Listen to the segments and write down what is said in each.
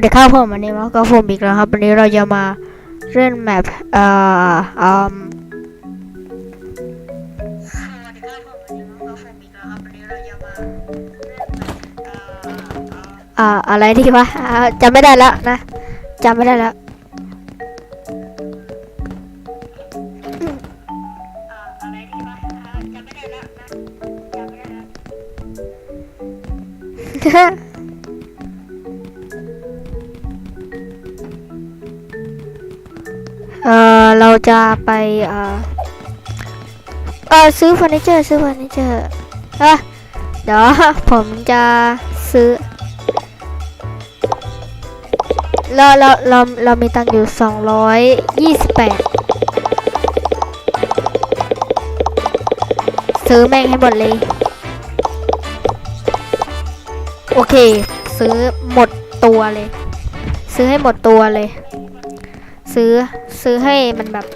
วัสดีครับผมวันนี้มากับผมอีกแล้วครับวันนี้เราจะมาเล่นแมปเอ่ออืมอ่าอะไรที่วะจำไม่ได้แล้วนะจำไม่ได้แล้ว เราจะไปเอ่อเออซื้อเฟอร์นิเจอร์ซื้อเฟอร์นิเจอร์เอะเดี๋ยวผมจะซื้อเราเราเราเรามีตังค์อยู่สองร้อยยี่สิบแปดซื้อแม่งให้หมดเลย โอเค ซื้อหมดตัวเลย ซื้อให้หมดตัวเลย ซื้อซื้อให้มันแบบ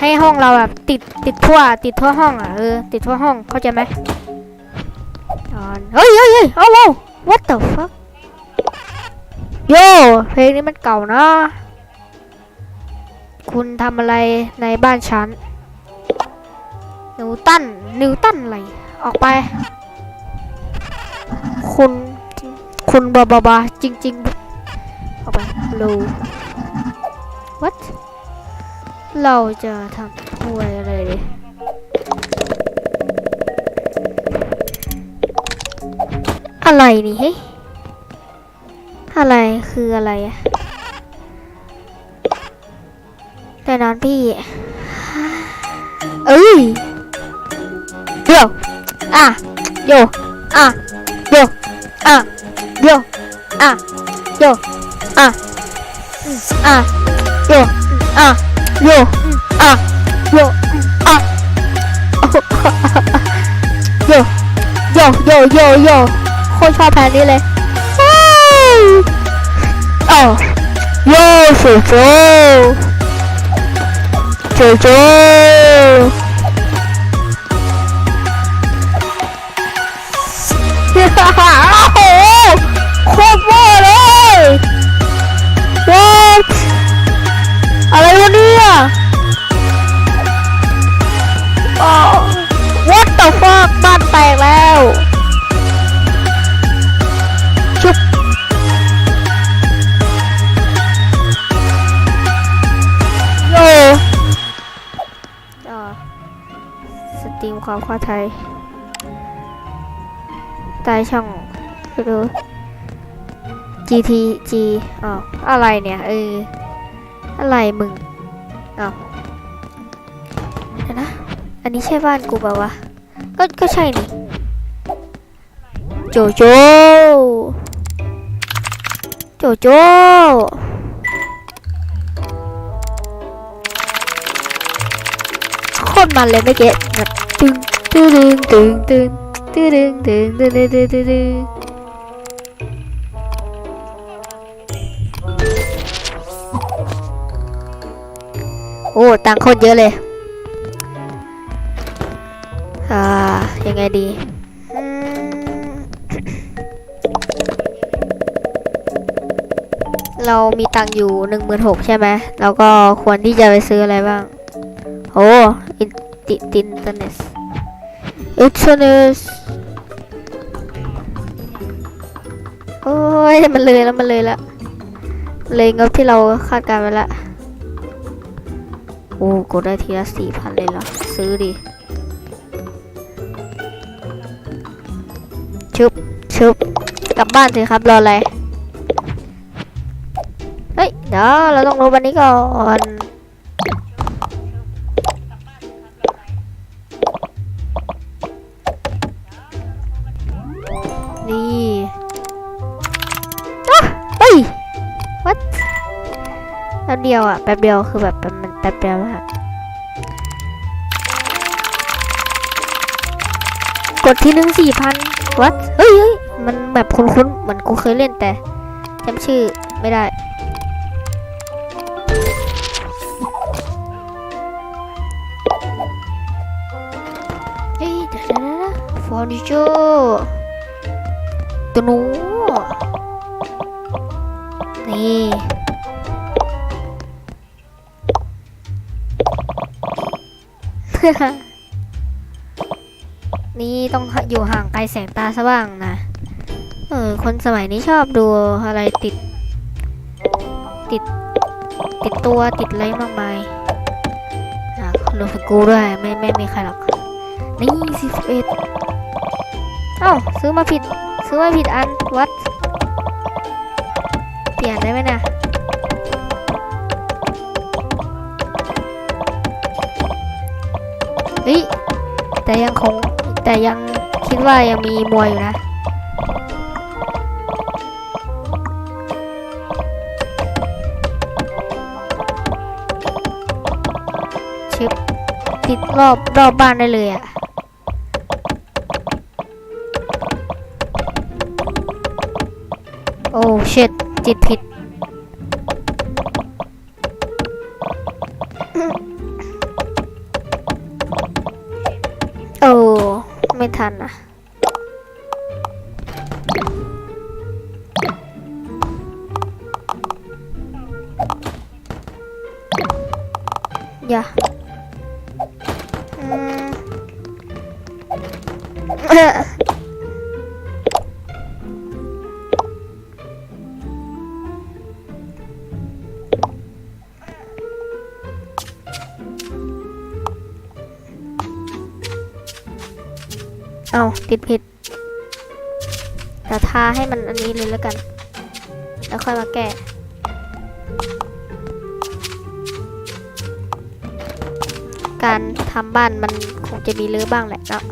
ให้ห้องเราแบบติดติดทั่ว ติดทั่วห้องอะเออติดทั่วห้องเข้าใจไหมเฮ้ยเฮ้ยเฮ้ยเอาเอา what the fuck โย่เพลงนี้มันเก่านะ คุณทำอะไรในบ้านฉัน นิวตัน นิวตันอะไร ออกไป คุณ คุณบาบาบาจริง ๆ ออกไป โล what เราจะทำถ้วยอะไรดีอะไรนี่เฮ้ยอะไรคืออะไรอะแต่นอนพี่ เอ้ยเดี๋ยวอะโยอะโยอะโยอะโยอะอืมอะ 哟啊哟啊哟啊！哟哟哟哟哟！好巧碰你嘞！哦，又是猪，猪！哈哈啊吼，恐龙！我。 อะไรวะเนี่ยอ๋อ what the fuck บ้านแตกแล้ว ชุบโยอ่าสตรีมความเข้าไทยใต้ช่องไปดู GTG อ๋ออะไรเนี่ยเออ อะไรมึงอ๋อเดี๋ยวนะ อันนี้ใช่บ้านกูเปล่าวะ ก็ ก็ใช่นี่ โจโจ โจโจ โคตรมันเลยเมื่อกี้แบบตึงตึงตึงตึงตึงตึงตึงตึงตึงตึง โอ้ตังค์โคตรเยอะเลย อ่า ยังไงดีเรามีตังค์อยู่หนึ่งหมื่นหกใช่ไหมเราก็ควรที่จะไปซื้ออะไรบ้าง โอ้อินติตินเทอร์เน็ตอินเทอร์เน็ตโอ้ย มันเลยแล้ว มันเลยแล้ว เลยงบที่เราคาดการณ์ไว้ละ โอ้กดได้ทีละสี่พันเลยเหรอ ซื้อดิชุบชุบกลับบ้านเถอะครับ รออะไร เฮ้ย เดี๋ยวเราต้องรู้วันนี้ก่อนนี่อะเฮ้ย what แป๊บเดียวอะแป๊บเดียวคือแบบมัน ป๊บเดียวมากกดที่หนึ่งสี่พัน what เฮ้ยเฮ้ยมันแบบคุ้นๆเหมือนกูเคยเล่นแต่จำชื่อไม่ได้ เฮ้ยเดี๋ยวนะฟอร์นิเจอร์ตัวนู้นี่ นี่ต้องอยู่ห่างไกลแสงตาสว่างนะ เออ คนสมัยนี้ชอบดูอะไรติด ติด ติดตัวติดอะไรมากมายอะรวมถึงกูด้วย ไม่ไม่มีใครหรอก นี่สิบเอ็ดเอ้า ซื้อมาผิด ซื้อมาผิดอันวัด เปลี่ยนได้ไหมเนี่ย แต่ยังคงแต่ยังคิดว่ายังมีมวยอยู่นะชิปติดรอบรอบบ้านได้เลยอะ่ะโอ้เชิดจิตผิด อย่าเอาติดผิดเดี๋ยวทาให้มันอันนี้เลยแล้วกัน แล้วค่อยมาแก้ การทำบ้านมันคงจะมีรื้อบ้างแหละเนาะ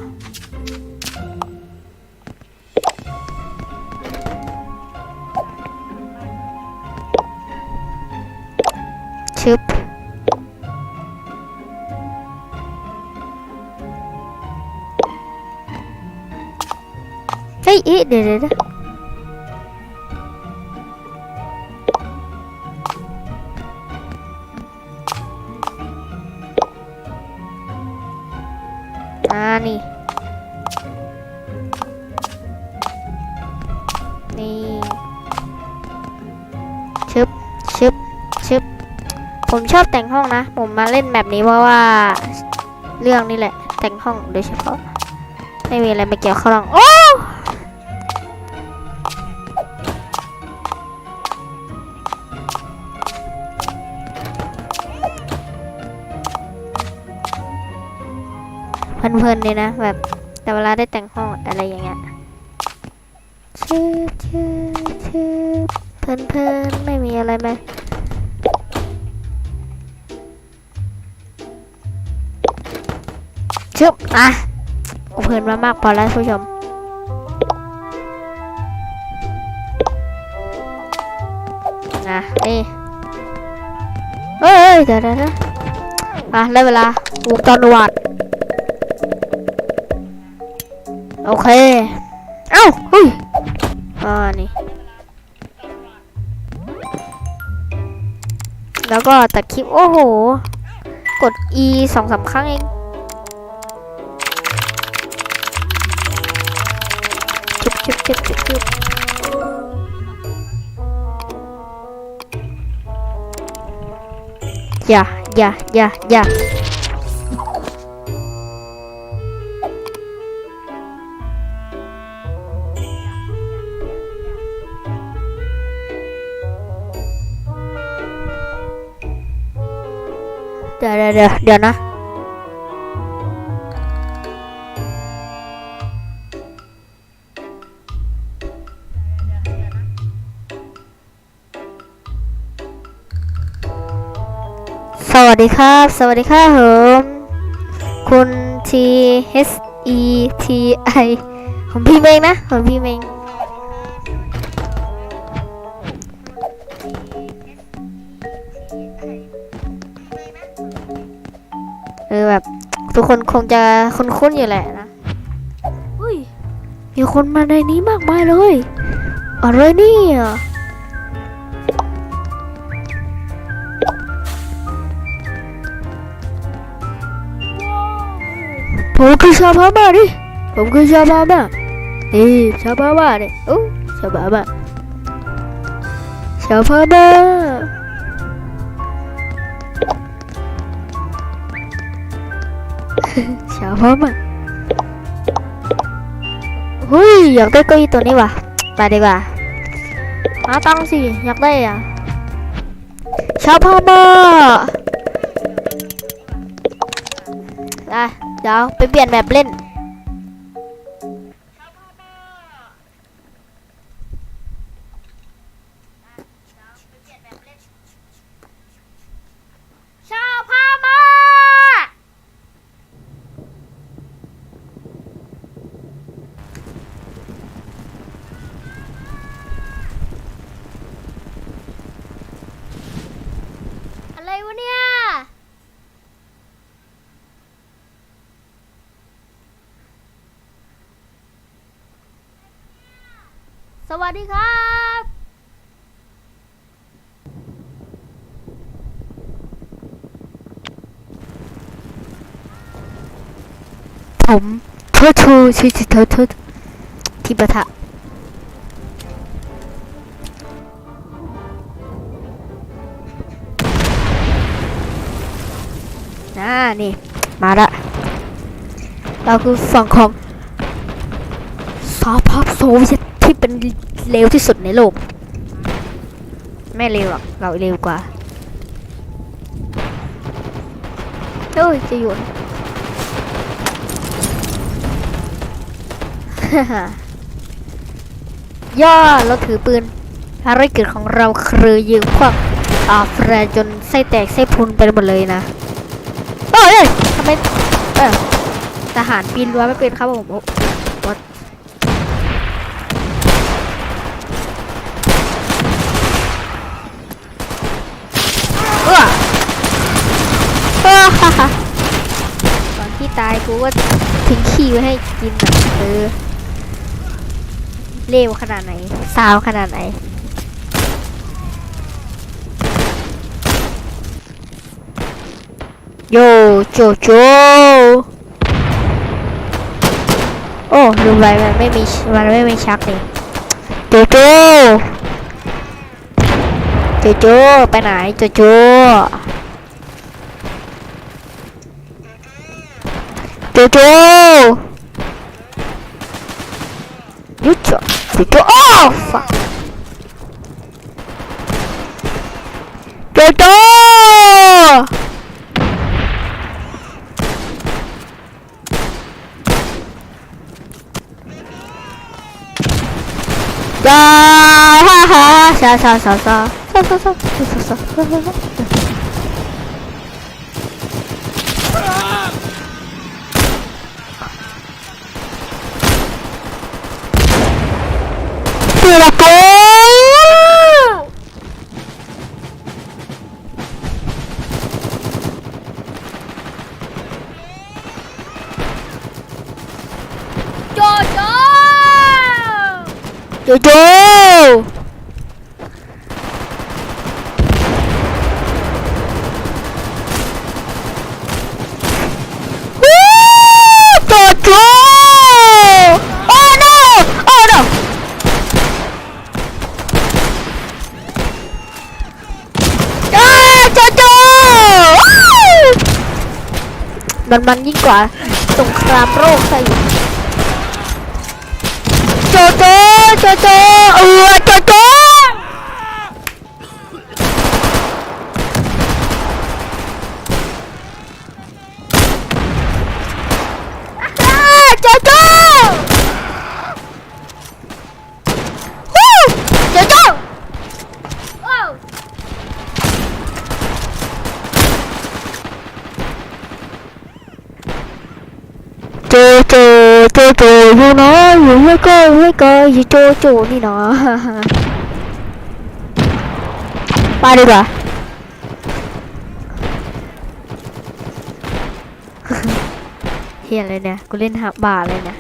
ชึบเฮ้ยเอ๊ะเดี๋ยวเดี๋ยว ผมมาเล่นแบบนี้เพราะว่าเรื่องนี้แหละ แต่งห้องโดยเฉพาะ ไม่มีอะไรมาเกี่ยวข้องโอ้เพลินๆเลยนะแบบแต่เวลาได้แต่งห้องอะไรอย่างเงี้ยชื่อชื่อชื่อเพลินๆไม่มีอะไรไหม ชึบอะเพลินมามากพอแล้วผู้ชม นะนี่เอ้ยเดี๋ยวเดี๋ยวเดี๋ยวอะได้เวลาวงจรวัดโอเค เอ้าเฮ้ยอ่านี่ แล้วก็ตัดคลิป โอ้โห กด E สองสามครั้งเอง ชิบชิบชิบชิบชิบอย่ ดี๋ยวเดี๋ยวเดี๋ยวเดี๋ยวนะสวัสดีครับ สวัสดีครับผมคุณ T H E T I ผมพี่เมงนะผมพี่เมงเออแบบทุกคนคงจะคุ้นๆอยู่แหละนะอุ้ยมีคนมาในนี้มากมายเลย อะไรเนี่ย ผมคือชาวพม่าดิผมคือชาวพม่านี่ชาวพม่าเนี่ยโอ้ชาวพม่าชาวพม่าชาวพม่าเฮ้ยอยากได้เก้าอี้ตัวนี้ว่ะไปดีกว่าหาตังสิอยากได้อะชาวพม่าอะ เดี๋ยวไปเปลี่ยนแบบเล่น ชาวพม่าอะไรวะเนี่ย ส วัสดีครับผมทอทูชิชิทอทูทิปะทะน่านี่ มาละ เราคือฝั่งของสหภาพโซเวียตที่เป็น เลวที่สุดในโลก ไม่เลวหรอกเราเลวกว่าเฮ้ยจะหยุดย่อเราถือปืนภารกิจของเราคือยิงพวกอาแฟรจนไส้แตกไส้พุนไปหมดเลยนะเอ้ยทำไมทหารปีนรั้วไม่เป็นครับผมโอ้ what เออเออฮ่าฮ่าก่อนที่ ตายกูก็ทิ้งขี้ไว้ให้กินอะเออเลวขนาดไหนซาวขนาดไหนโยโจโจโอ้ลืมไปมันไม่มีมันไม่มีชักนี่โจโจโจโจไปไหนโจโจ 내줘 유추 내줘 어! 팍 내줘 야 하하 샤샤샤샤 샤샤샤 샤샤샤 เสือโกโจโจโจโจวู้โจโจโอ้ no โอ้ no เอ้ยโจโจว้าว มันมันยิ่งกว่าสงครามโรคซะอีกโจโจโจโจเออโจโจอ่าโจโจวู้โจโจโอ้ โจโจ โจอยู่นะอยู่ไม่ไกลไม่ไกลอยู่โจโจนี่นะไปดีกว่าเฮียอะไรเนี่ยกูเล่นหักบาเลยเนี่ย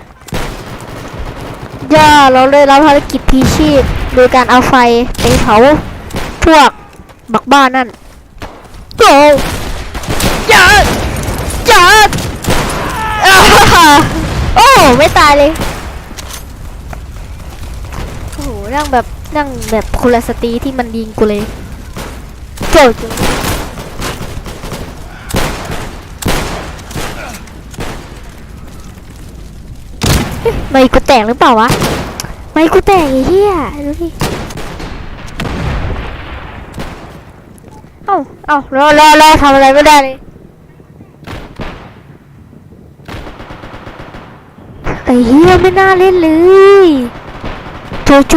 ย่าเราเลยรับภารกิจพีชีพโดยการเอาไฟไปเผาพวกบักบ้านนั่นโจอย่าย่าอ้า โอ้ไม่ตายเลยโอ้โหนั่งแบบนั่งแบบคนละสตีที่มันยิงกูเลยโจดอยู่เฮ้ยไม่กูแตกหรือเปล่าวะไม่กูแตกไอ้เหี้ยดูดิเอ้าเอ้ารอรอรอทำอะไรไม่ได้เลย ไอ้ เหี้ยไม่น่าเล่นเลยโจโจ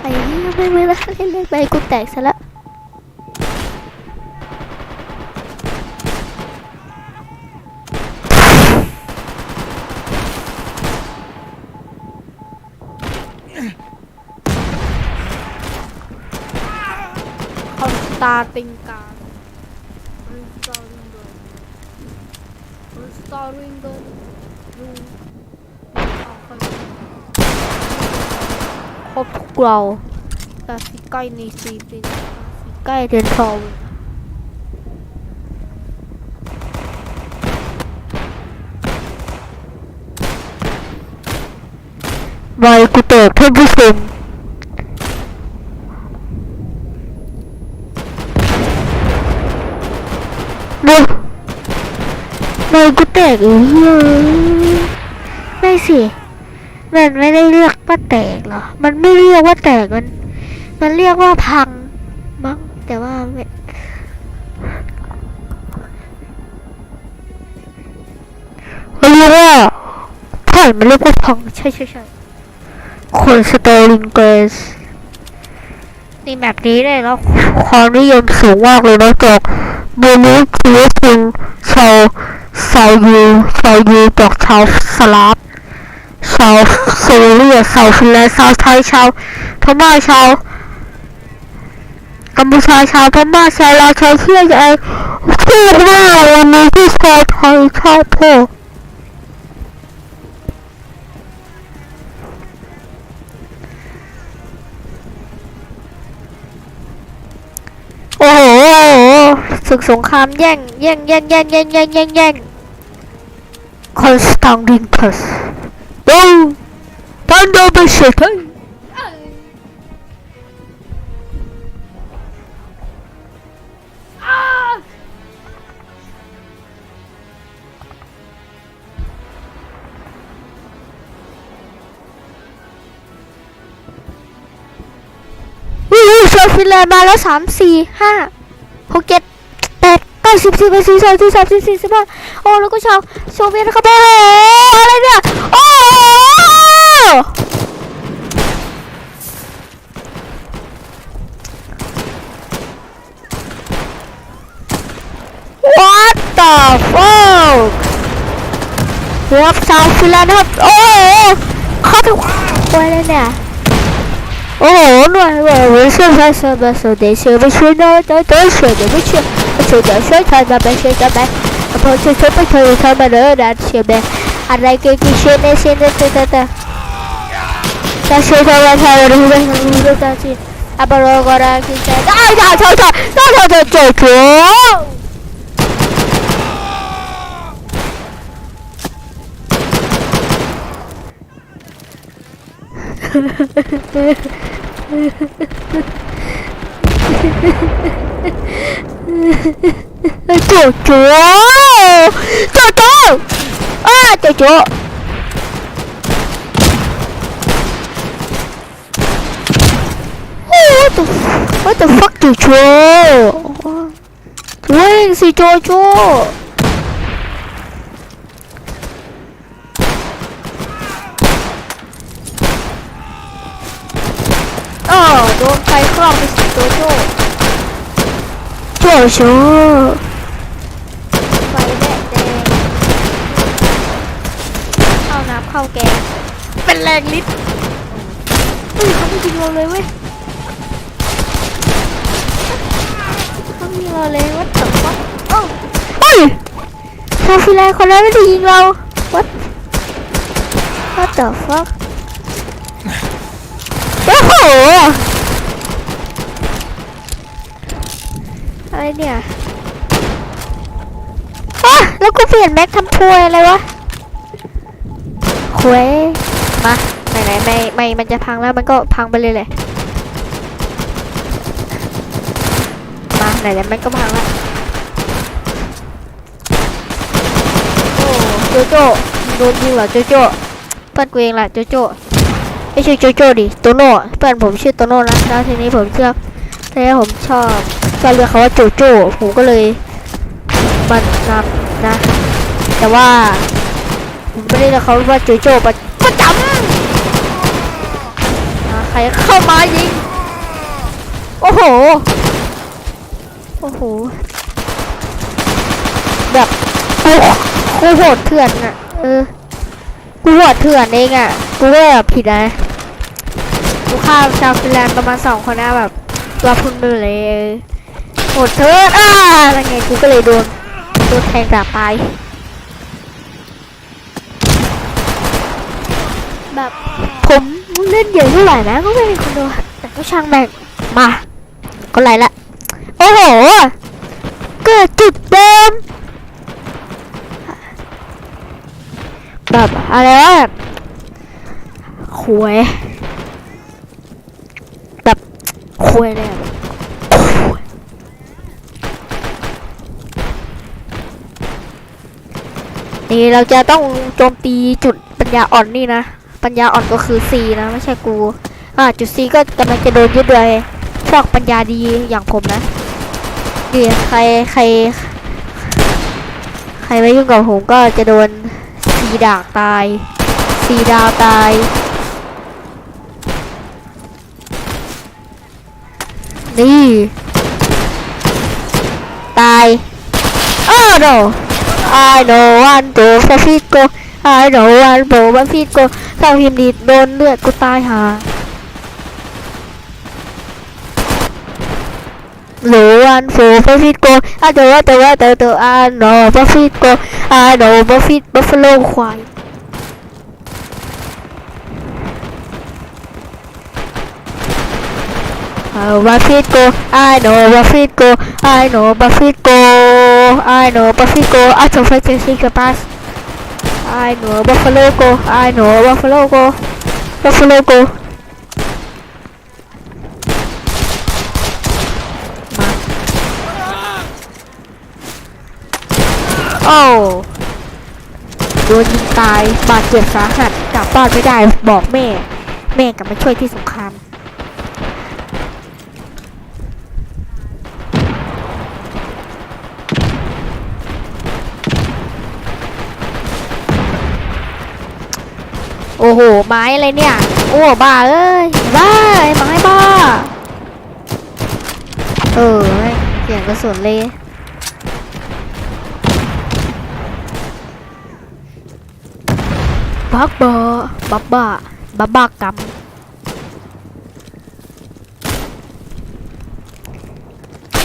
ไอ้เหี้ยไม่ไม่น่าเล่นเลยไปกูแตกซะละคอนสตาติงกา kopgrauw. Dat kan je niet zien. Kijk eens zo. Maar ik moet ook hebben zin. ไม่กูแตกอีกเลยไม่สิ มันไม่ได้เรียกว่าแตกหรอ มันไม่เรียกว่าแตกมัน มันเรียกว่าพังมั้งแต่ว่ามันเรียกว่าใช่มันเรียกว่าพังใช่ใช่ใช่คนสเตอร์ลิงเกสนี่แบบนี้ได้แล้วความนิยมสูงมากเลยนะจากเบลูคิวซิงชาวชาวยูชาวยูจากชาวสลาฟ ชาวโซเลียชาวฟินแลนด์ชาวไทยชาวพม่าชาวกัมพูชาชาวพม่าชาวลาวชาวเชี่ยใหญ่พูดว่าวันนี้ที่ชาวไทยชาวพ่อโอ้โหศึกสงครามแย่งแย่งแย่งแย่งแย่งแย่งแย่งแย่งคอนสแตนตินพัส Oh, Thunder Bishop. Ui, โซฟินแลนด์มาแล้วสามสี่ห้าหกเจ็ดแปดเก้าสิบสิบเอ็ดสิบสองสิบสามสิบสี่สิบห้าโอ้แล้วก็ชาวโซเวียตนะครับโอ้โหอะไรเนี่ย สาวฟิลานะครับ โอ้เข้าถึงไปแล้วเนี่ย โอ้โหหน่วยเวอร์ชั่นไฟเซอร์มาสุดเดชไม่ช่วยน้อยน้อยน้อยช่วยเดี๋ยวไม่ช่วยไม่ช่วยเดี๋ยวช่วยเธอมาไปช่วยกันไปพอช่วยช่วยไปเธอเธอมาเลยนะเชียร์แม่อะไรเกี่ยวกับเชียร์ในเชียร์ในเตเตเตแต่ช่วยเธอมาเธอรู้ไหมรู้ไหมจริงอ่ะบอลกราคิดใจได้ได้เธอเธอเธอเธอเธอเธอ 捉捉，捉捉，啊，捉捉！我操，我操，fuck，捉捉，喂，谁捉捉？ โดนใครครอบไปสิโจโจโจโฉไฟแดงแดงเข้าน้ำเข้าแกงเป็นแรงลิตรเฮ้ยเขาไม่ยิงเราเลยเว้ยเขาไม่ยิงเราเลยวัดตับวัดโอ้เฮ้ยชาวฟิลแลนด์คนนั้นไม่ได้ยิงเราวัดวัดตับฟักโอ้โห อะไรเนี่ยอะแล้วกูเปลี่ยนแม็กทำพวยอะไรวะควยมาไหนไหนไม่ไม่มันจะพังแล้วมันก็พังไปเลยเลยมาไหนไหนมันก็พังแล้วโอ้โจโจโดนยิงเหรอโจโจเพื่อนกูเองแหละโจโจไม่ใช่โจโจดิโตโน่เพื่อนผมชื่อโตโน่นะแล้วทีนี้ผมเชื่อแต่ผมชอบ ก็เรียกเขาว่าโจโจ้ผมก็เลยมันนำนะ แต่ว่าผมไม่ได้เรียกเขาว่าโจโจ้ประประจำอ่าใครเข้ามายิงโอ้โหโอ้โหแบบกูกูโหดเถื่อนอะเออกูโหดเถื่อนเองอะกูแบบผิดนะกูฆ่าชาวฟินแลนด์ประมาณสองคนนะแบบตัวพุ่นไปเลย เออโหดเถื่อนอ่าอะไรไงกูก็เลยโดนโดนแทงดาบตายแบบผมเล่นเยอะเท่าไหร่นะก็ไม่มีคนดูแต่ก็ช่างแม่งมาก็ไรละโอ้โหเกิดจุดเดิมแบบอะไรวะหวยแบบหวยเลยอะนี่ เราจะต้องโจมตีจุดปัญญาอ่อนนี่นะ ปัญญาอ่อนก็คือ C นะ ไม่ใช่กู อ่าจุด C ก็กำลังจะโดนยึดเลยพวกปัญญาดีอย่างผมนะดีใครใคร ใครไม่ยุ่งกับผมก็จะโดนสีดากตายสีดาวตายนี่ตาย Oh no I know one to f I know anh to Fico I know anh Bo Fico Sao him đi đôn lượt của tai hả? Dù anh phù Fico I know anh Bo Fico I know Fico I know Fico Buffalo khoai? Buffett cô, I know Buffett cô, I know Buffett cô I know Buffy go out of her secret pass. I know Buffalo go. I know Buffalo go. Buffalo go. โอ้โดนยิงตายบาดเจ็บสาหัสกลับบ้านไม่ได้บอกแม่ แม่กลับมาช่วยที่สงคราม โอ้โห ไม้อะไรเนี่ย โอ้บ้าเอ้ย บ้าไอ้ไม้บ้า เออเสียงกระสุนเลย บักเบอร์บับบ้าบับบ้ากรรม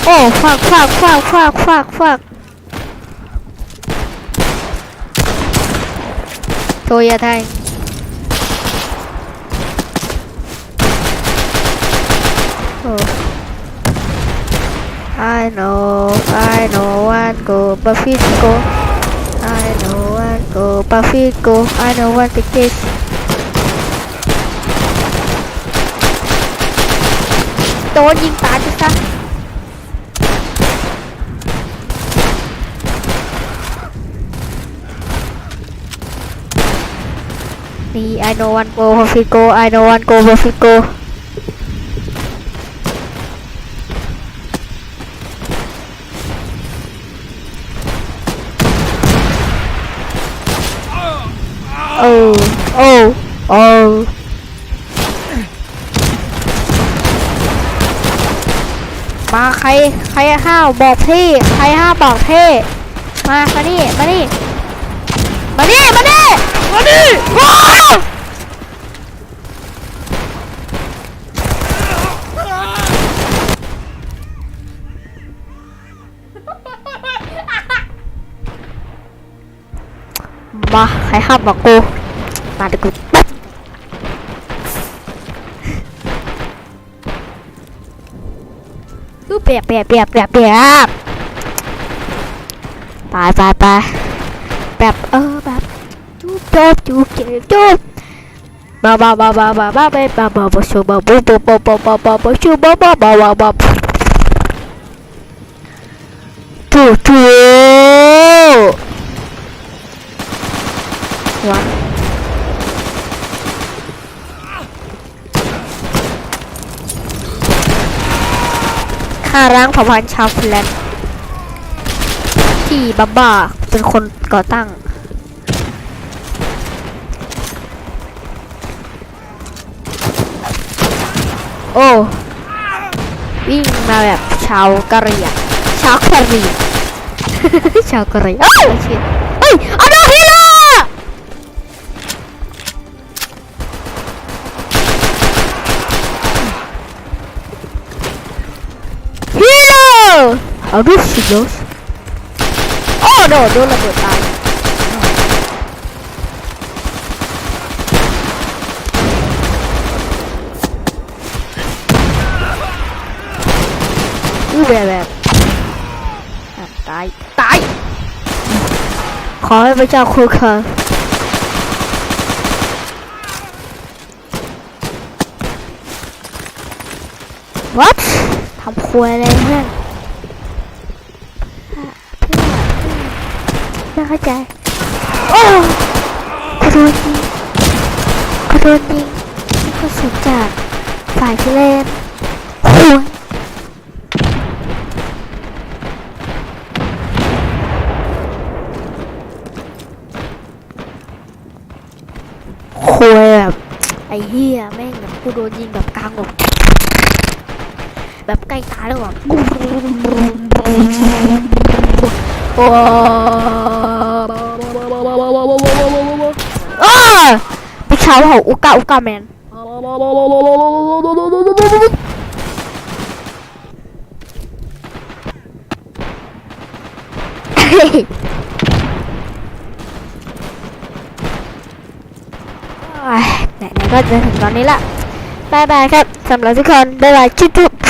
โอ้ฟากฟากฟากฟากฟากฟากโทยาไทย I know, I know one go Buffisco. I know one go Buffisco. I know one to kiss. Tôi nhiên tại cho sao? Me, I know one go I know one go าวบอกพี่ใครห้าวบอกพี่มามานี่มานี่มานี่มานี่มานี่ว้าวมาใครห้ามบอกกูมาเดี๋ยวกู เปียกเปียกเปียกเปียกเปียกไปไปไปแบบเออแบบจูบจูบจูบจูบจูบบ้าบ้าบ้าบ้าบ้าบ้าบ้าบ้าบ้าบ้าชูบ้าบูบูบูบูบูบูบูชูบ้าบ้าบ้าบ้าบ้าทูวัด ข้าร่างเผ่าพันธุ์ชาวแฟลนที่บับบ้าเป็นคนก่อตั้ง โอ้ วิ่งมาแบบชาวกะเหรี่ยงชาวกะเหรี่ยงชาวกะเหรี่ยงเอ้ยชิดเฮ้ยเอา เอาดูสิโดสโอ้โดนโดนระเบิดตายอือแบบแบบตาย ตาย ขอให้พระเจ้าคุ้มครอง What ทำครัวอะไรเพื่อน ใจ โอ้กระโดนยิงกระโดนยิงกระสุนจากฝ่ายที่เล่นโอ้ยคุยแบบไอ้เหี้ยแม่งแบบกูโดนยิงแบบกลางอกแบบใกล้ตายแล้วแบบโอ้าเห่าอุกาอุกาแมนไหนๆก็จะถึงตอนนี้ละบายบายครับสำหรับทุกคนบายบายจุ๊บ